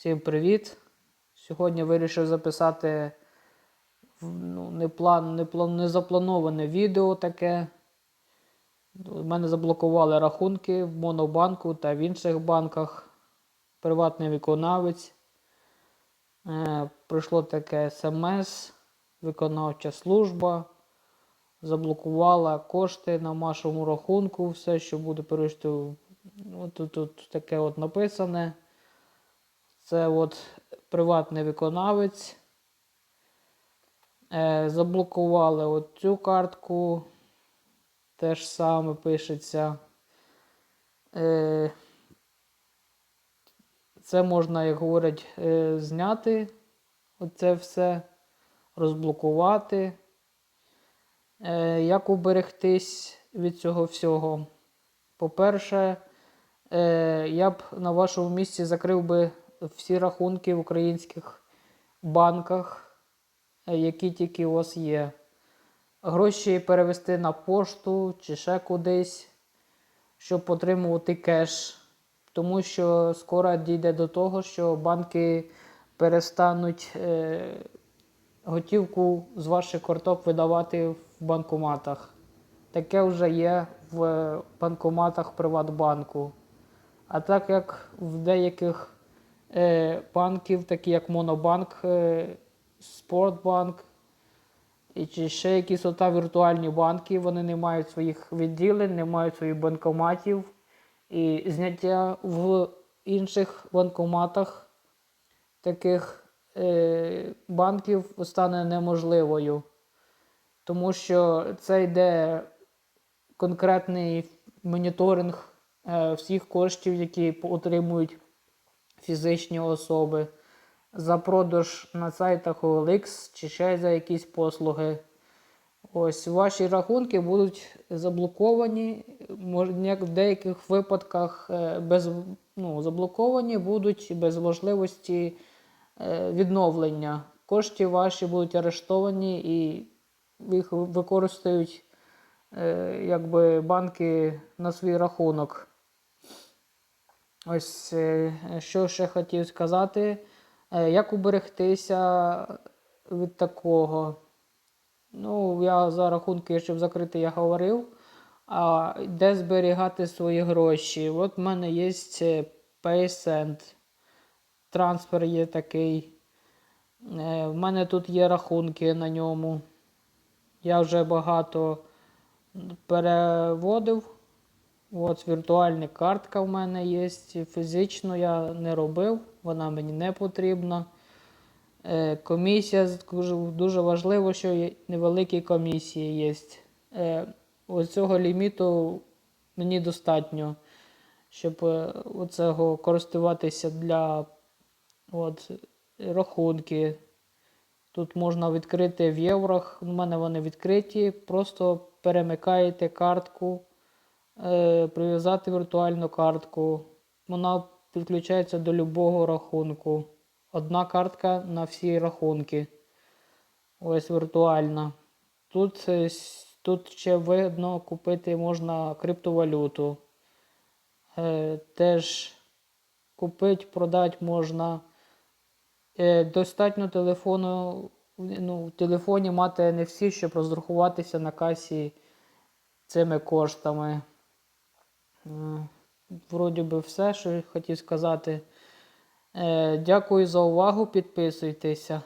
Всім привіт! Сьогодні вирішив записати ну, не, план, не, план, не заплановане відео таке. У мене заблокували рахунки в Монобанку та в інших банках. Приватний виконавець. Е, прийшло таке смс, виконавча служба. Заблокувала кошти на вашому рахунку, все, що буде перейти. Ну, тут, тут таке от написане. Це от приватний виконавець. Е, заблокували от цю картку. Те ж саме пишеться. Е, це можна, як говорять, е, зняти. Оце все, розблокувати. Як уберегтись від цього всього? По-перше, я б на вашому місці закрив би всі рахунки в українських банках, е, які тільки у вас є. Гроші перевести на пошту чи ще кудись, щоб отримувати кеш. Тому що скоро дійде до того, що банки перестануть е, готівку з ваших карток видавати в банкоматах. Таке вже є в банкоматах Приватбанку. А так як в деяких е, банків, такі як Монобанк, е, Спортбанк, і чи ще якісь ота віртуальні банки, вони не мають своїх відділень, не мають своїх банкоматів. І зняття в інших банкоматах таких е, банків стане неможливою. Тому що це йде конкретний моніторинг е, всіх коштів, які отримують фізичні особи, за продаж на сайтах OLX чи ще за якісь послуги. Ось ваші рахунки будуть заблоковані, як в деяких випадках е, без, ну, заблоковані будуть без можливості е, відновлення. Кошти ваші будуть арештовані і їх використають е, якби банки на свій рахунок. Ось е, що ще хотів сказати. Е, Як уберегтися від такого? Ну, я за рахунки, щоб закрити, я говорив. А де зберігати свої гроші? От в мене є е, PaySend. Трансфер є такий. В мене тут є рахунки на ньому. Я вже багато переводив. От віртуальна картка в мене є. Фізично я не робив, вона мені не потрібна. Е, комісія дуже, важливо, що є невеликі комісії є. Е, ось цього ліміту мені достатньо, щоб е, оцього користуватися для от, рахунки. Тут можна відкрити в єврох. У мене вони відкриті. Просто перемикаєте картку, е, прив'язати віртуальну картку. Вона підключається до любого рахунку. Одна картка на всі рахунки. Ось віртуальна. Тут, е, тут ще видно купити можна криптовалюту. Е, теж купити, продати можна. Е, достатньо телефону, ну, в телефоні мати NFC, щоб розрахуватися на касі цими коштами. Е, Вроді би все, що хотів сказати. Е, дякую за увагу, підписуйтеся.